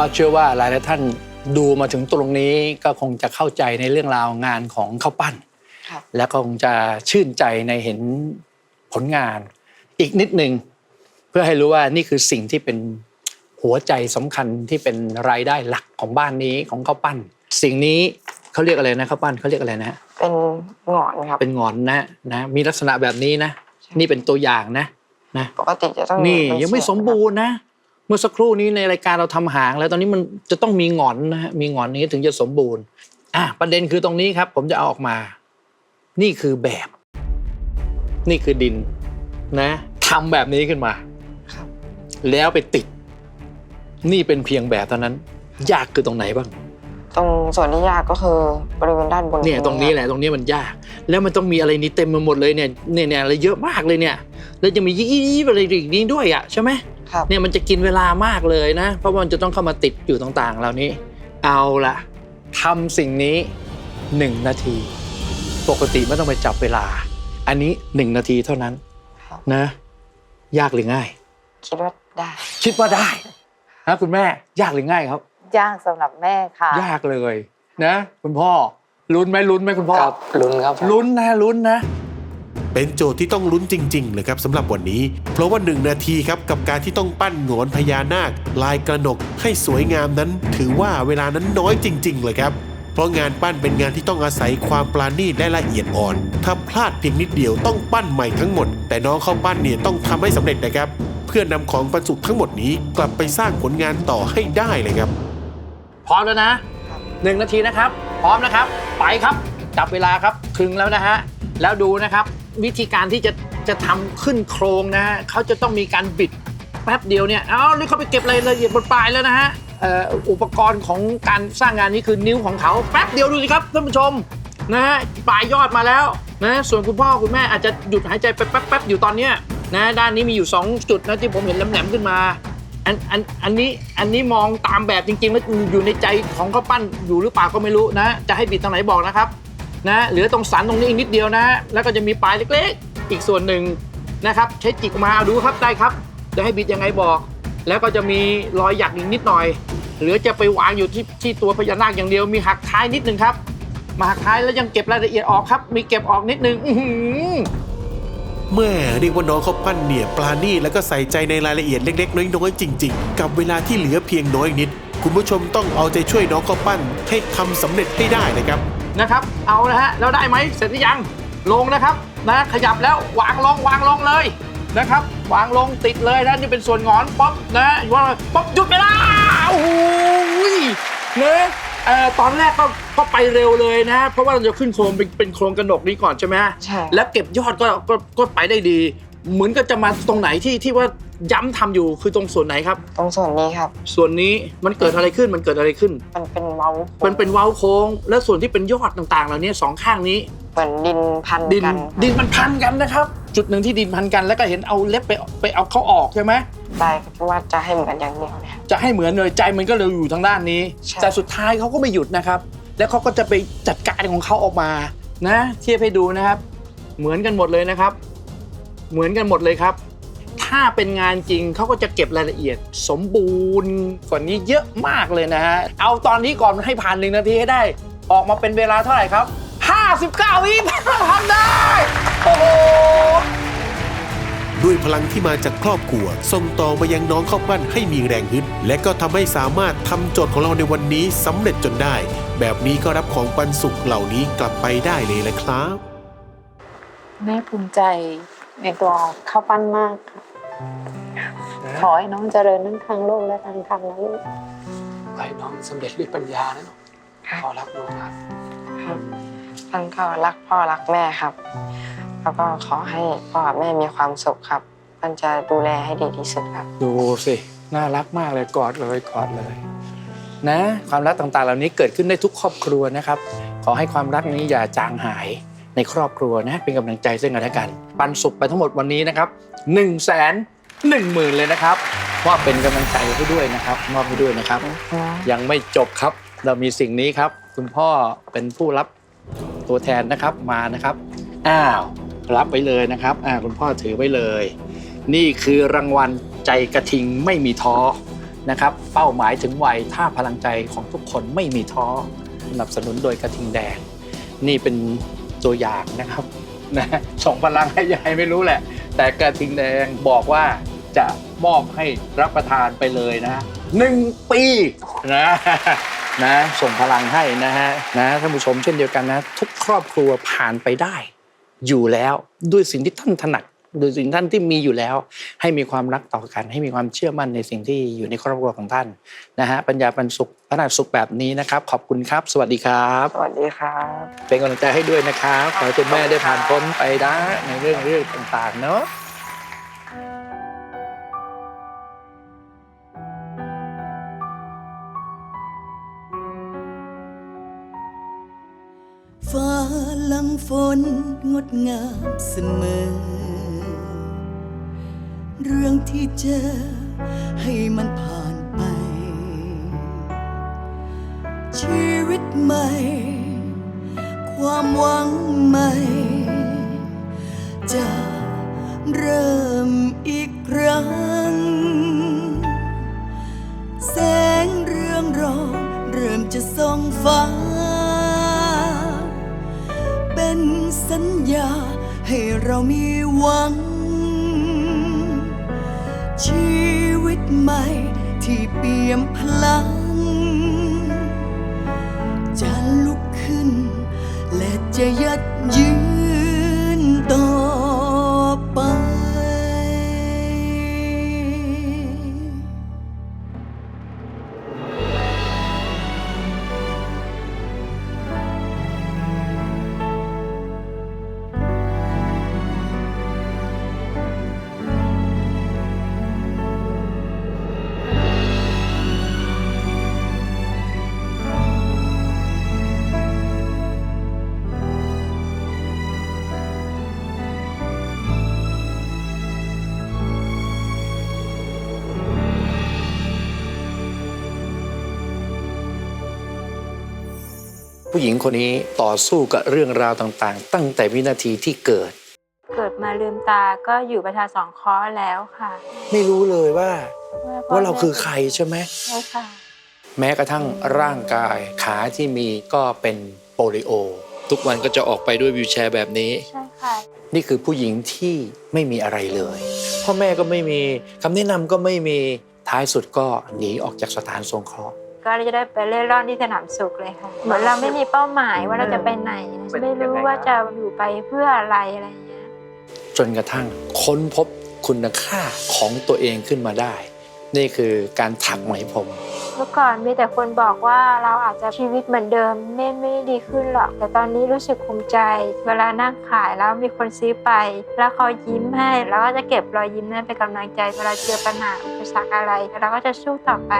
ก็เชื่อว่าหลายๆท่านดูมาถึงตรงนี้ก็คงจะเข้าใจในเรื่องราวงานของข้าวปั้นครับแล้วก็คงจะชื่นใจในเห็นผลงาน อีกนิดหนึ่งเพื่อให้รู้ว่านี่คือสิ่งที่เป็นหัวใจสำคัญที่เป็นรายได้หลักของบ้านนี้ของข้าวปั้น สิ่งนี้เขาเรียกอะไรนะข้าวปั้นเขาเรียกอะไรนะเป็นหงอนครับเป็นหงอนนะนะมีลักษณะแบบนี้นะใช่นี่เป็นตัวอย่างนะนะปกติจะต้องนี่เป็ยังไม่เศษสมบูรณ์นะ เมื่อสักครู่นี้ในรายการเราทำหาง แล้วตอนนี้มันจะต้องมีหงอนนะฮะมีหงอนนี้ถึงจะสมบูรณ์อะประเด็นคือตรงนี้ครับ ผมจะเอาออกมา นี่คือแบบ นี่คือดินนะทำแบบนี้ขึ้นมาครับแล้วไปติด นี่เป็นเพียงแบบเท่านั้น ยากคือตรงไหนบ้าง ตรงส่วนที่ยากก็คือบริเวณด้านบนเนี่ยตรงนี้แหละตรงนี้มันยาก แล้วมันต้องมีอะไรนี่เต็มไปหมดเลยเนี่ยเนี่ยเนี่ยอะไรเยอะมากเลยเนี่ย แล้วจะมียี่ยี่อะไรอีกนี้ด้วยอะใช่ไหม ครับ เนี่ยมันจะกินเวลามากเลยนะ เพราะว่ามันจะต้องเข้ามาติดอยู่ต่างๆ เหล่านี้ เอาละทำสิ่งนี้หนึ่งนาที ปกติไม่ต้องไปจับเวลา อันนี้หนึ่งนาทีเท่านั้นครับ นะ ยากหรือง่าย คิดว่าได้ คิดว่าได้นะคุณแม่ยากหรือง่ายครับ ยากสำหรับแม่ค่ะ ยากเลยนะ คุณพ่อลุ้นไหมลุ้นไหมคุณพ่อ ครับลุ้นครับผมลุ้นนะลุ้นนะ เป็นโจทย์ที่ต้องลุ้นจริงๆเลยครับสำหรับวันนี้ เพราะว่า 1 นาทีครับกับการที่ต้องปั้นหงอนพญานาค ลายกระหนกให้สวยงามนั้น ถือว่าเวลานั้นน้อยจริงๆเลยครับเพราะงานปั้นเป็นงานที่ต้องอาศัยความปราณีตและละเอียดอ่อน ถ้าพลาดเพียงนิดเดียวต้องปั้นใหม่ทั้งหมด แต่น้องเข้าปั้นเนี่ยต้องทำให้สำเร็จนะครับ เพื่อนำของบรรจุทั้งหมดนี้กลับไปสร้างผลงานต่อให้ได้เลยครับ พร้อมแล้วนะหนึ่งนาทีนะครับ พร้อมนะครับ ไปครับจับเวลาครับครึงแล้วนะฮะแล้วดูนะครับ วิธีการที่จะจะทำขึ้นโครงนะฮะเขาจะต้องมีการบิดแป๊บเดียวเนี่ยเอานี่เขาไปเก็บรายละเอียดบนปลายแล้วนะฮะเอ่ออุปกรณ์ของการสร้างงานนี้คือนิ้วของเขาแป๊บเดียวดูสิครับท่านผู้ชมนะฮะปลายยอดมาแล้วนะส่วนคุณพ่อคุณแม่อาจจะหยุดหายใจไปแป๊บๆอยู่ตอนเนี้ยนะด้านนี้มีอยู่ 2 จุดนะที่ผมเห็นแหลมๆขึ้นมาอันอันอันนี้อันนี้มองตามแบบจริงๆแล้วอยู่ในใจของเขาปั้นอยู่หรือเปล่าก็ไม่รู้นะ จะให้บิดทางไหนบอกนะครับ นะเหลือตรงสันตรงนี้อีกนิดเดียวนะ แล้วก็จะมีปลายเล็กๆ อีกส่วนหนึ่งนะครับ ใช้จิกมาเอาดูครับได้ครับ จะให้บิดยังไงบอก แล้วก็จะมีรอยหยักอีกนิดหน่อยหลือจะไปวางอยู่ที่ที่ตัวพญานาคอย่างเดียวมีหักท้ายนิดหนึ่งครับ มาหักท้ายแล้วยังเก็บรายละเอียดออกครับ มีเก็บออกนิดหนึ่งอื้อหือเมื่อเรียกว่าน้องเขาปั้นเนี่ยปลานี่แล้วก็ใส่ใจในรายละเอียดเล็ก ๆ น้อยๆจริง ๆ กับเวลาที่เหลือเพียงน้อยนิด คุณผู้ชมต้องเอาใจช่วยน้องเขาปั้นให้ทำสำเร็จให้ได้นะครับ นะครับ เอานะฮะแล้วได้ไหมเสร็จหรือยังลงนะครับนะขยับแล้ววางลงวางลงเลยนะครับ วางลงติดเลยนะนี่เป็นส่วนงอนป๊อปนะว่าป๊อปหยุดเวลาโอ้โหนะเอ่อตอนแรกก็ก็ไปเร็วเลยนะ เพราะว่าเราจะขึ้นโครงเป็นเป็นโครงกระหนกนี้ก่อนใช่ไหมใช่แล้วเก็บยอดก็ก็ก็ไปได้ดี เหมือนก็จะมาตรงไหนที่ที่ว่าย้ำทำอยู่คือตรงส่วนไหนครับ ตรงส่วนนี้ครับ ส่วนนี้มันเกิดอะไรขึ้นมันเกิดอะไรขึ้น มันเป็นเว้ามันเป็นเว้าโค้ง และส่วนที่เป็นยอดต่างๆ เหล่านี้สองข้างนี้ เหมือนดินพันดินกันดินมันพันกันนะครับ จุดหนึ่งที่ดินพันกัน แล้วก็เห็นเอาเล็บไปไปเอาเขาออกใช่ไหม ได้ครับเพราะว่าจะให้เหมือนอย่างเดียวเนี่ย จะให้เหมือนเลยใจมันก็เลยอยู่ทางด้านนี้ ใช่ แต่สุดท้ายเขาก็ไม่หยุดนะครับ แล้วเขาก็จะไปจัดการของเขาออกมานะ เทียบให้ดูนะครับ เหมือนกันหมดเลยนะครับ เหมือนกันหมดเลยครับ ถ้าเป็นงานจริงเขาก็จะเก็บรายละเอียด สมบูรณ์กว่านี้เยอะมากเลยนะฮะ เอาตอนนี้ก่อนให้ผ่านหนึ่งนาทีให้ได้ ออกมาเป็นเวลาเท่าไหร่ครับ 59 วิทำได้ โอ้โห ด้วยพลังที่มาจากครอบครัว ส่งต่อมายังน้องข้าวปั้นให้มีแรงฮึดและก็ทำให้สามารถทำโจทย์ของเราในวันนี้สำเร็จจนได้ แบบนี้ก็รับของปันสุขเหล่านี้กลับไปได้เลยแหละครับ แม่ภูมิใจ ในตัวข้าวปั้นมากค่ะขอให้น้องเจริญทั้งทางโลกและทางธรรมนะลูกให้น้องสำเร็จด้วยปัญญานะลูกครับขอรับลูกครับครับท่านก็รักพ่อรักแม่ครับ แล้วก็ขอให้พ่อกับแม่มีความสุขครับท่านจะดูแลให้ดีที่สุดครับ ดูสิ น่ารักมากเลยกอดเลยกอดเลย นะ ความรักต่างๆ เหล่านี้เกิดขึ้นได้ทุกครอบครัวนะครับ ขอให้ความรักนี้อย่าจางหาย ในครอบครัวนะเป็นกำลังใจซึ่งกันและกัน ปันสุขไปทั้งหมดวันนี้นะครับ1นึ่งแสนหนึ่งหมื่นเลยนะครับมอบเป็นกำลังใจให้ด้วยนะครับมอบให้ด้วยนะครับ ยังไม่จบครับเรามีสิ่งนี้ครับ คุณพ่อเป็นผู้รับตัวแทนนะครับมานะครับ อ้าวรับไว้เลยนะครับอ่าคุณพ่อถือไว้เลย นี่คือรางวัลใจกระทิงไม่มีท้อนะครับ เป้าหมายถึงวัยถ้าพลังใจของทุกคนไม่มีท้อสนับสนุนโดยกระทิงแดงนี่เป็น ตัวอย่างนะครับนะส่งพลังให้ยายไม่รู้แหละ แต่กระทิงแดงบอกว่าจะมอบให้รับประทานไปเลยนะหนึ่งปีนะนะส่งพลังให้นะฮะนะท่านผู้ชมเช่นเดียวกันนะ ทุกครอบครัวผ่านไปได้ อยู่แล้วด้วยสิ่งที่ท่านถนัด โดยสิ่งท่านที่มีอยู่แล้ว ให้มีความรักต่อกัน ให้มีความเชื่อมั่นในสิ่งที่อยู่ในครอบครัวของท่านนะฮะปัญญาปันสุขพระนาสุขแบบนี้นะครับ ขอบคุณครับ สวัสดีครับ สวัสดีครับ เป็นกำลังใจให้ด้วยนะครับขอให้คุณแม่ได้ผ่านพ้นไปได้ในเรื่องเรื่องต่างๆ เนาะฟ้าหลังฝนงดงามเสมอ เรื่องที่เจอให้มันผ่านไป ชีวิตใหม่ ความหวังใหม่ จะเริ่มอีกครั้ง แสงเรื่องรองเริ่มจะส่องฟ้า เป็นสัญญาให้เรามีหวัง ชีวิตใหม่ที่เปี่ยมพลัง จะลุกขึ้น และจะยัดยืน ผู้หญิงคนนี้ต่อสู้กับเรื่องราวต่างๆ ตั้งแต่วินาทีที่เกิด เกิดมาลืมตาก็อยู่ประชาสองเคราะห์แล้วค่ะไม่รู้เลยว่า พ่ว่าเราคือใครใช่ไหม ใช่ค่ะ แม้กระทั่งร่างกายขาที่มีก็เป็นโปลิโอ ทุกวันก็จะออกไปด้วยวิวแชร์แบบนี้ ใช่ค่ะ นี่คือผู้หญิงที่ไม่มีอะไรเลยพ่อแม่ก็ไม่มีคำแนะนำก็ไม่มีท้ายสุดก็หนีออกจากสถานสงเคราะห์ ก็จะได้ไปเล่ร่อนที่สนามสุขเลยค่ะ เหมือนเราไม่มีเป้าหมายว่าเราจะไปไหน ไม่รู้ว่าจะอยู่ไปเพื่ออะไรอะไรอย่างเงี้ยจนกระทั่งค้นพบคุณค่าของตัวเองขึ้นมาได้ นี่คือการถักไหมพรมเมื่อก่อนมีแต่คนบอกว่าเราอาจจะชีวิตเหมือนเดิมไม่ไม่ได้ดีขึ้นหรอก แต่ตอนนี้รู้สึกภูมิใจ เวลานั่งขายแล้วมีคนซื้อไป แล้วเขายิ้มให้เราก็จะเก็บรอยยิ้มนั้นเป็นกำลังใจเวลาเจอปัญหาอุปสรรคอะไรเราก็จะสู้ต่อไป